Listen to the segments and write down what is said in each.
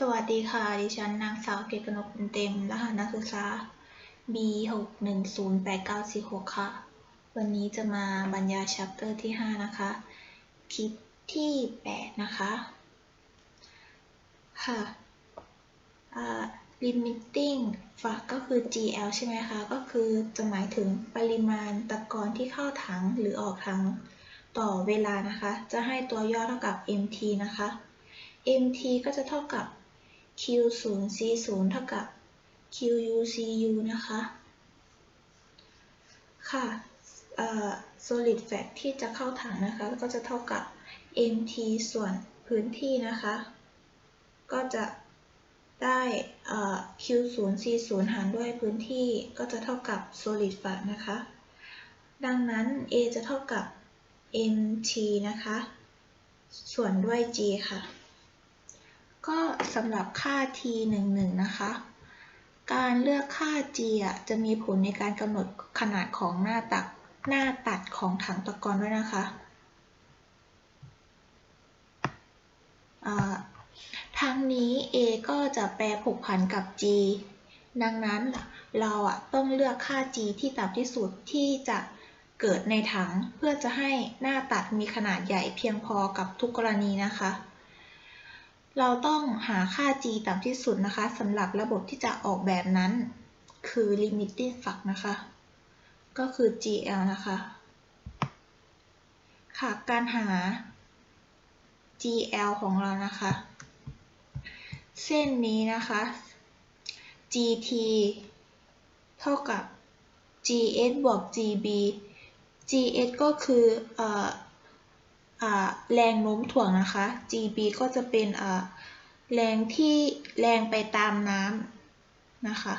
สวัสดีค่ะ ดิฉันนางสาวเกตกนกเต็มรหัสนักศึกษา B 6 1 0 8 9 4 6ค่ะ วันนี้จะมาบรรยาย chapter ที่ 5 นะคะ คลิปที่ 8 นะคะ ค่ะอ่า limiting ฝากก็คือ GL ใช่ไหมคะ ก็คือจะหมายถึงปริมาณตะกอนที่เข้าถังหรือออกถังต่อเวลานะคะ จะให้ตัวย่อเท่ากับ MT นะคะ MT ก็จะเท่ากับ Q0 C0 เท่ากับ QU CU นะคะ ค่ะ solid fat ที่จะเข้าถังนะคะ ก็จะเท่ากับ MT ส่วนพื้นที่นะคะ ก็จะได้ Q0 C0 หารด้วยพื้นที่ก็จะเท่ากับ solid fat นะคะ ดังนั้น A จะเท่ากับ MT นะคะ ส่วนด้วย G ค่ะ ก็สำหรับค่า t 1 1นะคะ การเลือกค่า g จะมีผลในการกำหนดขนาดของหน้าตักหน้าตัดของถังตะกอนด้วยนะคะทั้งนี้ a ก็จะแปรผกผันกับ g ดังนั้นเราอะต้องเลือกค่า g ที่ต่ำที่สุดที่จะเกิดในถังเพื่อจะให้หน้าตัดมีขนาดใหญ่เพียงพอกับทุกกรณีนะคะ เราต้องหาค่า g ต่ำที่สุดนะคะสำหรับระบบที่จะออกแบบนั้น คือ limiting flux นะคะ ก็คือ gl นะคะ ค่ะ การหา gl ของเรานะคะ เส้นนี้นะคะ gt เท่ากับ gs บวก gb gs ก็คืออ แรงโน้มถ่วงนะคะ GB ก็จะเป็นแรงที่แรงไปตามน้ำนะคะ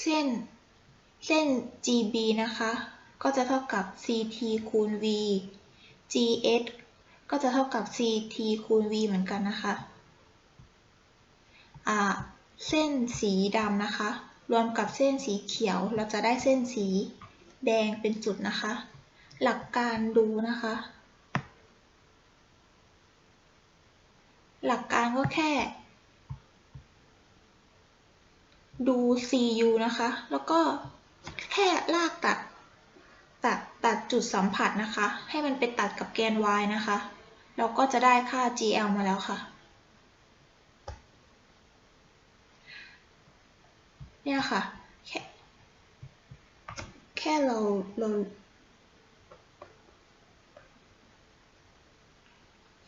เส้นเส้น GB นะคะ ก็จะเท่ากับ CT คูณ V GS ก็จะเท่ากับ CT คูณ V เหมือนกันนะคะเส้นสีดำนะคะ รวมกับเส้นสีเขียว เราจะได้เส้นสีแดงเป็นจุดนะคะ หลักการดูนะคะ หลักการก็แค่ ดู CU นะคะ แล้วก็แค่ลากตัด ตัดตัดจุดสัมผัสนะคะ ให้มันไปตัดกับแกน y นะคะ เราก็จะได้ค่า GL มาแล้วค่ะเนี่ยค่ะ แค่แค่เราเรา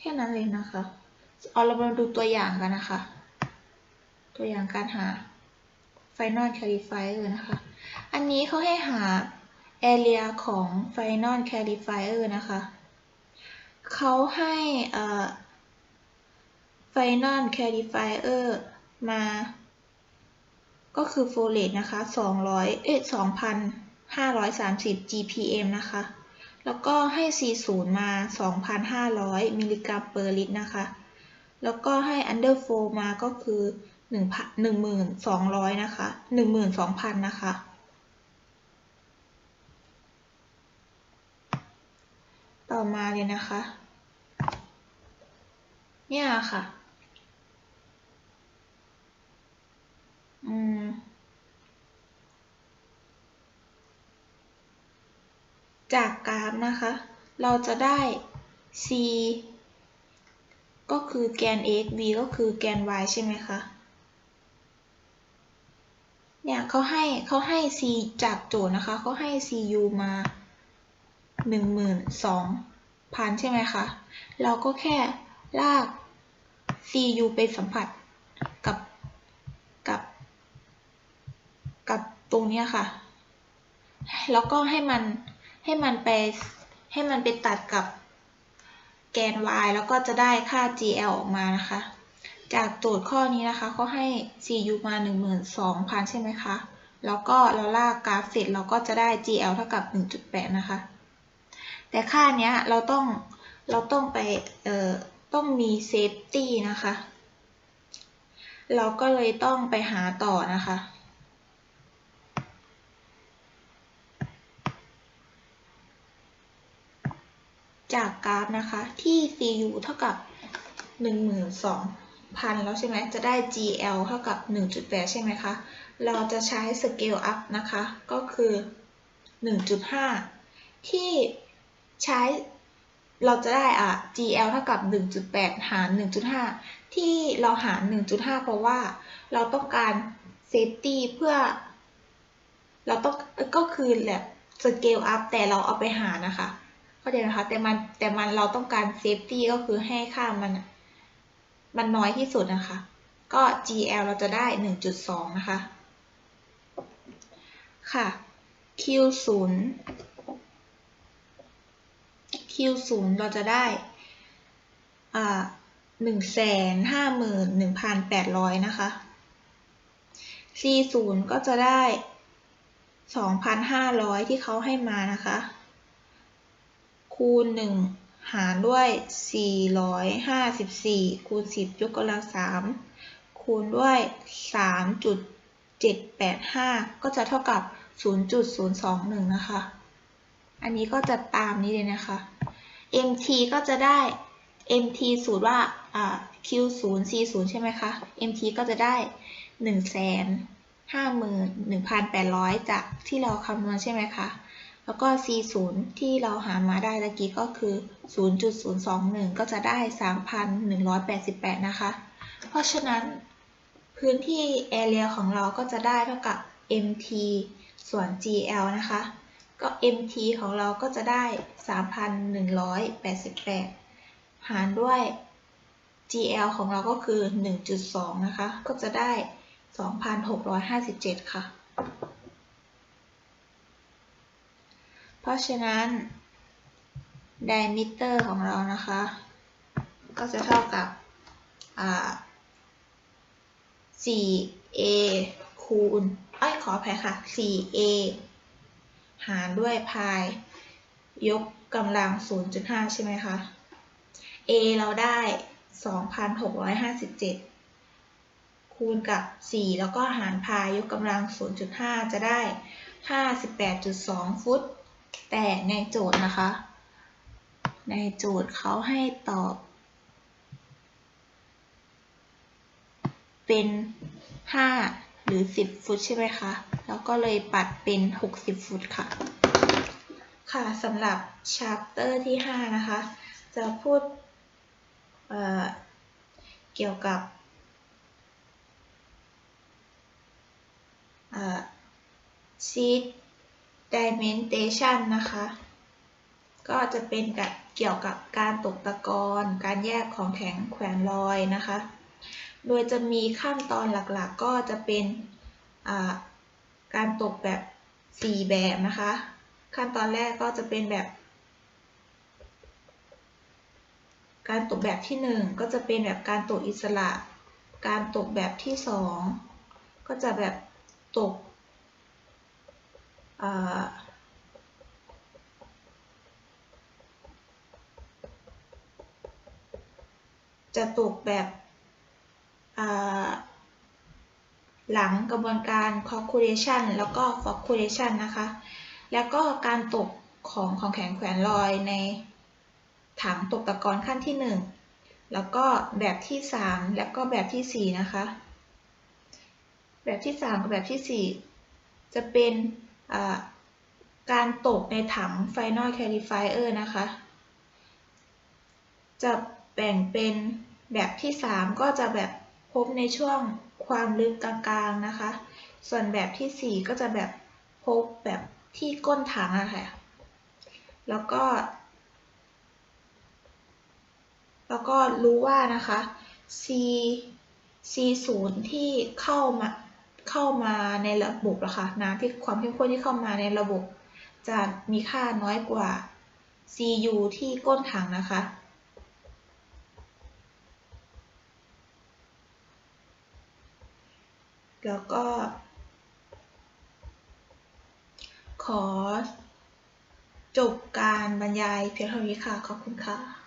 แค่นั้นเลยนะคะ เอาเรามาดูตัวอย่างกันนะคะ ตัวอย่างการหา Final Clarifier นะคะ อันนี้เขาให้หา area ของ Final Clarifier นะคะ เขาให้ Final Clarifier มา ก็คือ flow rate นะคะ 200 เอ๊ะ 2,530 GPM นะคะ แล้วก็ให้ C0 มา 2,500 มิลลิกรัมเปอร์ลิตรนะคะ แล้วก็ให้ underflow มาก็คือ1,200 นะคะ 12,000 นะคะ ต่อมาเลยนะคะ เนี่ยค่ะ อืม จากกราฟนะคะ เราจะได้ c ก็คือแกน x v ก็คือแกน y ใช่ไหมคะเนี่ยเขาให้เขาให้ c จากโจทย์นะคะเขาให้ cu มา 12,000 ใช่ไหมคะ เราก็แค่ลาก cu ไปสัมผัสกับกับกับตรงนี้ค่ะ แล้วก็ให้มัน ให้มันไปให้มันไปตัดกับแกน y แล้วก็จะได้ค่า gl ออกมานะคะ จากโจทย์ข้อนี้นะคะเขาให้ cu มา 12,000 ใช่ไหมคะ แล้วก็เราลากกราฟเสร็จเราก็จะได้ gl เท่ากับ 1.8 นะคะ แต่ค่านี้เราต้องเราต้องไปเอ่อต้องมีเซฟตี้นะคะ เราก็เลยต้องไปหาต่อนะคะ จากกราฟนะคะที่ cu เท่ากับ 12,000 แล้วใช่ไหมจะได้ GL เท่ากับ 1.8 ใช่ไหมคะ เราจะใช้ scale up นะคะ ก็คือ 1.5 ที่ใช้เราจะได้อะ GL เท่ากับ 1.8 หาร 1.5 ที่เราหาร 1.5 เพราะว่าเราต้องการ safety เพื่อ เราต้องก็คือแบบ scale up แต่เราเอาไปหารนะคะ เข้าใจไหมคะ แต่มันแต่มันเราต้องการ safety ก็คือให้ค่ามันมันน้อยที่สุดนะคะ ก็ GL เราจะได้ 1.2 นะคะ ค่ะ Q 0 Q 0เราจะได้อ่าหนึ่งแสนห้าหมื่นหนึ่งพันแปดร้อยนะคะ C 0ก็จะได้สองพันห้าร้อยที่เขาให้มานะคะ คูณหนึ่งหารด้วยสี่ร้อยห้าสิบสี่คูณสิบยกกำลังสามคูณด้วยสามจุดเจ็ดแปดห้าก็จะเท่ากับศูนย์จุดศูนย์สองหนึ่งนะคะ อันนี้ก็จะตามนี้เลยนะคะ mt ก็จะได้ mt สูตรว่าอ่า q 0 c 0ใช่ไหมคะ mt ก็จะได้ 1 5 1 8 0 0 จากที่เราคำนวณใช่ไหมคะ แล้วก็ c 0ที่เราหามาได้ตะกี้ก็คือ 0.021 ก็จะได้ 3,188 นะคะ เพราะฉะนั้นพื้นที่ area ของเราก็จะได้เท่ากับ mt ส่วน gl นะคะ ก็ mt ของเราก็จะได้ 3,188 หารด้วย gl ของเราก็คือ 1.2 นะคะ ก็จะได้ 2,657 ค่ะ เพราะฉะนั้น diameter ของเรานะคะ ก็จะเท่ากับ 4a คูณอ้ยขออภัยค่ะ 4a หารด้วยพายยกกำลัง 0.5 ใช่ไหมคะ a เราได้ 2,657 คูณกับ 4 แล้วก็หารพายยกกำลัง 0.5 จะได้ 58.2 ฟุต แต่ในโจทย์นะคะ ในโจทย์เขาให้ตอบ เป็น 5 หรือ 10 ฟุตใช่ไหมคะ แล้วก็เลยปัดเป็น 60 ฟุตค่ะ ค่ะสำหรับ chapter ที่ 5 นะคะ จะพูดเเกี่ยวกับ seed dimension นะคะ ก็จะเป็นกับเกี่ยวกับการตกตะกอนการแยกของแข็งแขวนลอยนะคะ โดยจะมีขั้นตอนหลักๆ ก็จะเป็นการตกแบบ 4 แบบนะคะ ขั้นตอนแรกก็จะเป็นแบบ การตกแบบที่ 1 ก็จะเป็นแบบการตกอิสระ การตกแบบที่ 2 ก็จะแบบตก จะตกแบบหลังกระบวนการ calculation แล้วก็ flocculation นะคะ แล้วก็การตกของของแข็งแขวนลอยในถังตกตะกอนขั้นที่ 1 แล้วก็แบบที่ 3 แล้วก็แบบที่ 4 นะคะ แบบที่ 3 กับแบบที่ 4 จะเป็น การตกในถัง final clarifier นะคะ จะแบ่งเป็นแบบที่ 3 ก็จะแบบพบในช่วงความลึกกลางๆนะคะ ส่วนแบบที่ 4 ก็จะแบบพบแบบที่ก้นถังอะค่ะ แล้วก็ แล้วก็รู้ว่านะคะ C C 0 ที่เข้ามา เข้ามาในระบบอะค่ะน้ำที่ความเข้มข้นที่เข้ามาในระบบ จะมีค่าน้อยกว่า CU ที่ก้นถังนะคะ แล้วก็ ขอจบการบรรยายเพียงเท่านี้ค่ะ ขอบคุณค่ะ